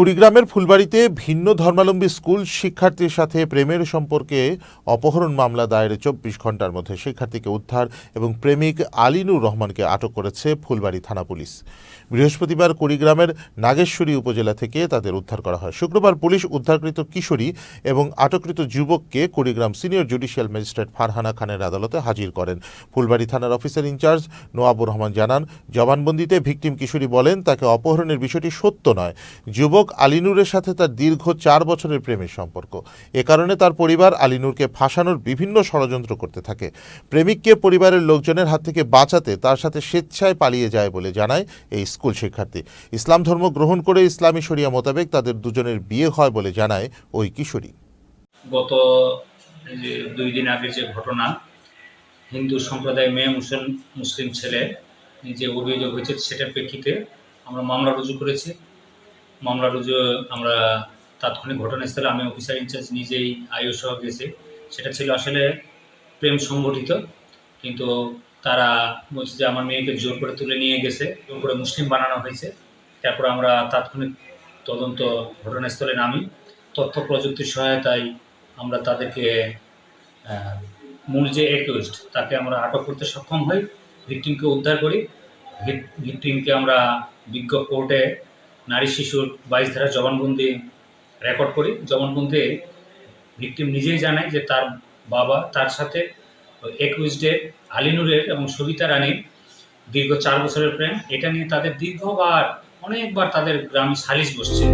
কুড়িগ্রামের ফুলবাড়িতে ভিন্ন ধর্মাবলম্বী স্কুল শিক্ষার্থীর সাথে প্রেমের সম্পর্কে অপহরণ মামলা দায়ের চব্বিশ ঘণ্টার মধ্যে শিক্ষার্থীকে উদ্ধার এবং প্রেমিক আলিনুর রহমানকে আটক করেছে ফুলবাড়ি থানা পুলিশ। বৃহস্পতিবার কুড়িগ্রামের নাগেশ্বরী উপজেলা থেকে তাদের উদ্ধার করা হয়। শুক্রবার পুলিশ উদ্ধারকৃত কিশোরী এবং আটককৃত যুবককে Kurigram senior judicial magistrate Farhana খানের আদালতে হাজির করেন। ফুলবাড়ি থানার অফিসার ইনচার্জ নোয়াবুর রহমান জানান, জবানবন্দিতে ভিকটিম কিশোরী বলেন, তাকে অপহরণের বিষয়টি সত্য নয়। যুবক আলিনুরের সাথে তার দীর্ঘ চার বছরের প্রেমের সম্পর্ক। এ কারণে তার পরিবার আলিনুরকে ফাঁসানোর বিভিন্ন ষড়যন্ত্র করতে থাকে। প্রেমিককে পরিবারের লোকজনের হাত থেকে বাঁচাতে তার সাথে স্বেচ্ছায় পালিয়ে যায় বলে জানায় এই স্কুল শিক্ষার্থী। ইসলাম ধর্ম গ্রহণ করে ইসলামী শরিয়া মোতাবেক তাদের দুজনের বিয়ে হয় বলে জানায় ওই কিশোরী। গত দুই দিন আগের যে ঘটনা, হিন্দু সম্প্রদায় মেয়ে মুসলিম মুসলিম ছেলে যে অভিযোগ হয়েছে সেটার প্রেক্ষিতে আমরা মামলা রুজু করেছি। মামলা রুজু, আমরা তাৎক্ষণিক ঘটনাস্থলে আমি অফিসার ইনচার্জ নিজেই আইও সহ গেছি। সেটা ছিল আসলে প্রেম সংগঠিত কিন্তু তারা বলছে যে আমার মেয়েকে জোর করে তুলে নিয়ে গেছে, জোর করে মুসলিম বানানো হয়েছে। তারপর আমরা তাৎক্ষণিক তদন্ত ঘটনাস্থলে নামি। তথ্য প্রযুক্তির সহায়তায় আমরা তাদেরকে মূল যে একুইস্ট তাকে আমরা আটক করতে সক্ষম হই। ভিকটিমকে উদ্ধার করি। ভিকটিমকে আমরা বিজ্ঞ কোর্টে নারী শিশুর বাইশ ধারা জবানবন্দি রেকর্ড করি। জবানবন্দি ভিকটিম নিজেই জানায় যে তার বাবা, তার সাথে একুশ ডে আলিনুরের এবং সবিতা রানীর দীর্ঘ চার বছরের প্রেম। এটা নিয়ে তাদের দীর্ঘবার, অনেকবার তাদের গ্রামে সালিশ বসছে।